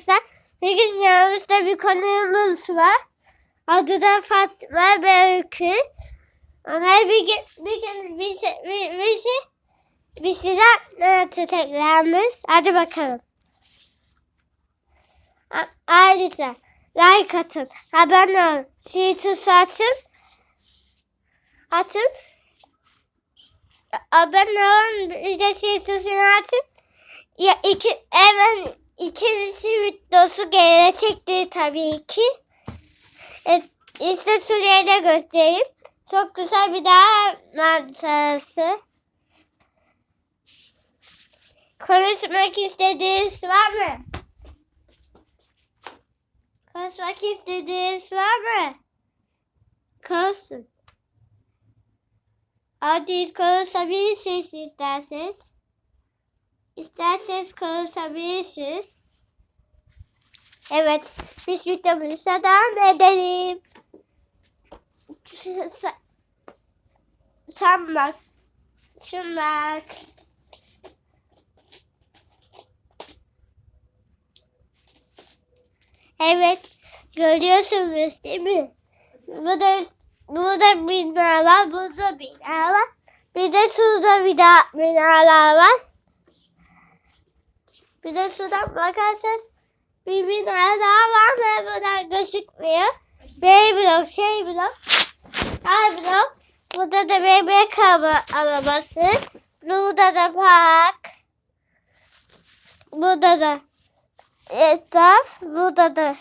arkadaşlar. Bugün yanımızda bir konuğumuz var. Adı da Fatma Öykü. Ona bir gün, bir gün bir şey, bir, bir şey, bir şey anlatacaklarmış. Hadi bakalım. A- Ayrıca like atın, abone olun, tuşu açın. Atın. Abone olun, bir de tuşunu açın. Ya iki, hemen ikinci videosu gelecektir tabii ki. Evet, işte şuraya da göstereyim. Çok güzel bir daha manzarası. Konuşmak istediğiniz var mı? Konuşmak istediğiniz var mı? Konuşun. Hadi konuşabilirsiniz isterseniz. İsterseniz konuşabilirsiniz. Evet, biz videomuza devam edelim. Sen, sen bak. Şun bak. Evet, görüyorsunuz değil mi? Burada, burada bina var, burada bina var. Bir de şurada bir daha binalar var. Bir de şuradan bakarsanız bir bina daha var ve buradan gözükmüyor. B blok, şey blok, A blok. Burada da bebek araba, arabası. Burada da park. Burada da etraf. Burada da